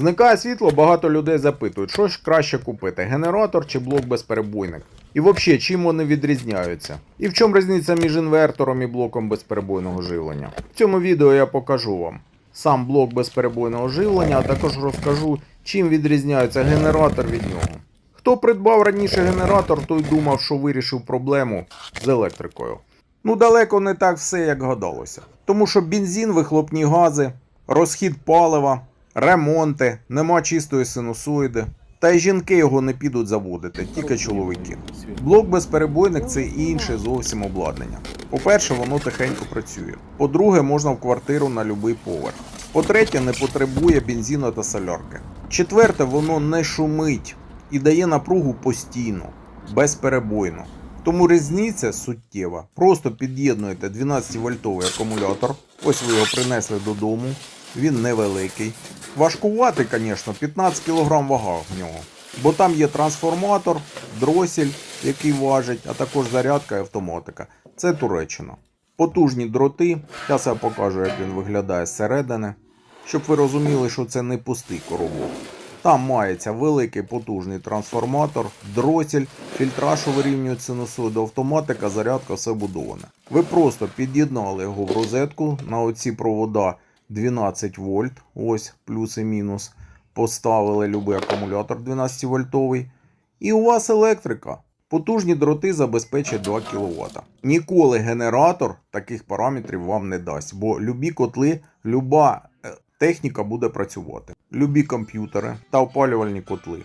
Зникає світло, багато людей запитують, що ж краще купити: генератор чи блок безперебойник. І взагалі, чим вони відрізняються? І в чому різниця між інвертором і блоком безперебойного живлення? В цьому відео я покажу вам сам блок безперебойного живлення, а також розкажу, чим відрізняється генератор від нього. Хто придбав раніше генератор, той думав, що вирішив проблему з електрикою. Ну, далеко не так все, як гадалося. Тому що бензин, вихлопні гази, розхід палива, ремонти, нема чистої синусоїди. Та й жінки його не підуть заводити, тільки чоловіки. Блок безперебойник це інше зовсім обладнання. По-перше, воно тихенько працює. По-друге, можна в квартиру на будь-який поверх. По-третє, не потребує бензину та солярки. Четверте, воно не шумить і дає напругу постійно, безперебойно. Тому різниця суттєва. Просто під'єднуєте 12-вольтовий акумулятор. Ось ви його принесли додому. Він невеликий. Важкуватий, звісно, 15 кг вага в нього. Бо там є трансформатор, дросель, який важить, а також зарядка і автоматика. Це Туреччина. Потужні дроти. Я покажу, як він виглядає зсередини. Щоб ви розуміли, що це не пустий коробок. Там мається великий потужний трансформатор, дросель, фільтра, що вирівнюють синусоїду, автоматика, зарядка, все будоване. Ви просто під'єднали його в розетку на оці провода 12 вольт, ось плюс і мінус. Поставили любий акумулятор 12 вольтовий. І у вас електрика. Потужні дроти забезпечать 2 кВт. Ніколи генератор таких параметрів вам не дасть, бо любі котли, люба е, техніка буде працювати. Любі комп'ютери та опалювальні котли.